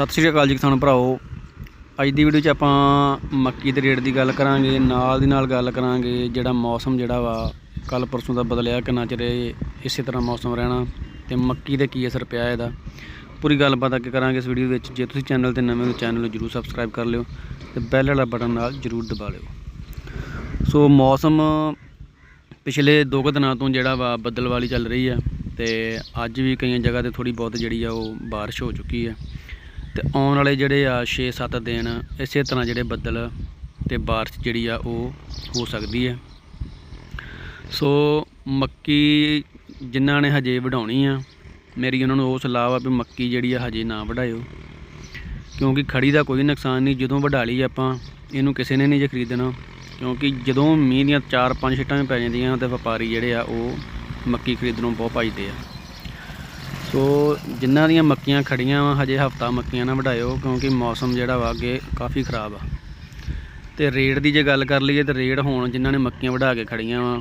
ਸਤਿ ਸ਼੍ਰੀ ਅਕਾਲ ਜੀ ਕਿਸਾਨ ਭਰਾਓ ਅੱਜ ਦੀ ਵੀਡੀਓ 'ਚ ਆਪਾਂ ਮੱਕੀ ਦੇ ਰੇਟ ਦੀ ਗੱਲ ਕਰਾਂਗੇ, ਨਾਲ ਦੀ ਨਾਲ ਗੱਲ ਕਰਾਂਗੇ ਜਿਹੜਾ ਮੌਸਮ ਜਿਹੜਾ ਵਾ ਕੱਲ ਪਰਸੋਂ ਦਾ ਬਦਲਿਆ ਕਿੰਨਾ ਚਿਰ ਇਸੇ ਤਰ੍ਹਾਂ ਮੌਸਮ ਰਹਿਣਾ ਤੇ ਮੱਕੀ ਦੇ ਕੀ ਅਸਰ ਪਿਆ ਇਹਦਾ। ਪੂਰੀ ਗੱਲਬਾਤ ਅੱਗੇ ਕਰਾਂਗੇ ਇਸ ਵੀਡੀਓ ਵਿੱਚ। ਜੇ ਤੁਸੀਂ ਚੈਨਲ ਤੇ ਨਵੇਂ ਹੋ ਚੈਨਲ ਨੂੰ ਜਰੂਰ ਸਬਸਕ੍ਰਾਈਬ ਕਰ ਲਿਓ ਤੇ ਬੈਲ ਵਾਲਾ ਬਟਨ ਨਾਲ ਜਰੂਰ ਦਬਾ ਲਿਓ। ਸੋ ਮੌਸਮ ਪਿਛਲੇ ਦੋ ਕੁ ਦਿਨਾਂ ਤੋਂ ਜਿਹੜਾ ਵਾ ਬੱਦਲ ਵਾਲੀ ਚੱਲ ਰਹੀ ਆ ਤੇ ਅੱਜ ਵੀ ਕਈਆਂ ਜਗ੍ਹਾ ਤੇ ਥੋੜੀ ਬਹੁਤ ਜਿਹੜੀ ਆ ਉਹ ਬਾਰਿਸ਼ ਹੋ ਚੁੱਕੀ ਹੈ ਤੇ ਆਉਣ ਵਾਲੇ ਜਿਹੜੇ ਆ 6-7 ਦਿਨ ਇਸੇ ਤਰ੍ਹਾਂ ਜਿਹੜੇ ਬੱਦਲ ਤੇ ਬਾਰਿਸ਼ ਜਿਹੜੀ ਆ ਉਹ ਹੋ ਸਕਦੀ ਹੈ। ਸੋ ਮੱਕੀ ਜਿਨ੍ਹਾਂ ਨੇ ਹਜੇ ਵਢਾਉਣੀ ਆ, ਮੇਰੀ ਉਹਨਾਂ ਨੂੰ ਉਹ ਸਲਾਹ ਆ ਵੀ ਮੱਕੀ ਜਿਹੜੀ ਆ ਹਜੇ ਨਾ ਵਢਾਇਓ। ਕਿਉਂਕਿ ਖੜੀ ਦਾ ਕੋਈ ਨੁਕਸਾਨ ਨਹੀਂ, ਜਦੋਂ ਵਢਾ ਲਈ ਆਪਾਂ, ਇਹਨੂੰ ਕਿਸੇ ਨੇ ਨਹੀਂ ਜੇ ਖਰੀਦਣਾ। ਕਿਉਂਕਿ ਜਦੋਂ ਮੀਂਹ ਦੀਆਂ 4-5 ਛਿੱਟਾਂ ਵੀ ਪੈ ਜਾਂਦੀਆਂ ਤੇ ਵਪਾਰੀ ਜਿਹੜੇ ਆ ਉਹ ਮੱਕੀ ਖਰੀਦਣੋਂ ਬਹੁਤ ਭੱਜਦੇ ਆ। ਸੋ ਜਿਨ੍ਹਾਂ ਦੀਆਂ ਮੱਕੀਆਂ ਖੜੀਆਂ ਵਾ, ਹਜੇ ਹਫਤਾ ਮੱਕੀਆਂ ਨਾ ਵਢਾਇਓ, ਕਿਉਂਕਿ ਮੌਸਮ ਜਿਹੜਾ ਵਾ ਅੱਗੇ ਕਾਫੀ ਖਰਾਬ ਆ। ਤੇ ਰੇਟ ਦੀ ਜੇ ਗੱਲ ਕਰ ਲਈਏ, ਤੇ ਰੇਟ ਹੋਣ ਜਿਨ੍ਹਾਂ ਨੇ ਮੱਕੀਆਂ ਵਢਾ ਕੇ ਖੜੀਆਂ ਵਾ,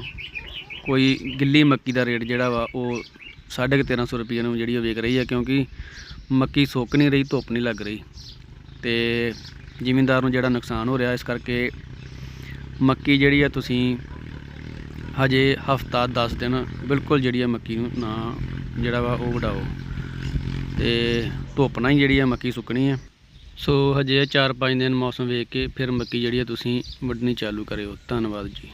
ਕੋਈ ਗਿੱਲੀ ਮੱਕੀ ਦਾ ਰੇਟ ਜਿਹੜਾ ਵਾ, ਉਹ 1350 ਰੁਪਏ ਨੂੰ ਜਿਹੜੀ ਉਹ ਵਿਕ ਰਹੀ ਆ, ਕਿਉਂਕਿ ਮੱਕੀ ਸੁੱਕ ਨਹੀਂ ਰਹੀ, ਧੁੱਪ ਨਹੀਂ ਲੱਗ ਰਹੀ। ਤੇ ਜ਼ਿਮੀਂਦਾਰ ਨੂੰ ਜਿਹੜਾ ਨੁਕਸਾਨ ਹੋ ਰਿਹਾ, ਇਸ ਕਰਕੇ ਮੱਕੀ ਜਿਹੜੀ ਆ ਤੁਸੀਂ ਹਜੇ ਹਫਤਾ 10 ਦਿਨ ਬਿਲਕੁਲ ਜਿਹੜੀ ਆ ਮੱਕੀ ਨੂੰ ਨਾ ਜਿਹੜਾ ਵਾ ਉਹ ਵਡਾਓ। ਤੇ ਧੁੱਪ ਨਾਲ ਹੀ ਜਿਹੜੀ ਆ ਮੱਕੀ ਸੁੱਕਣੀ ਆ। ਸੋ ਹਜੇ 4-5 ਦਿਨ ਮੌਸਮ ਵੇਖ ਕੇ ਫਿਰ ਮੱਕੀ ਜਿਹੜੀ ਆ ਤੁਸੀਂ ਵੱਢਣੀ ਚਾਲੂ ਕਰਿਓ। ਧੰਨਵਾਦ ਜੀ।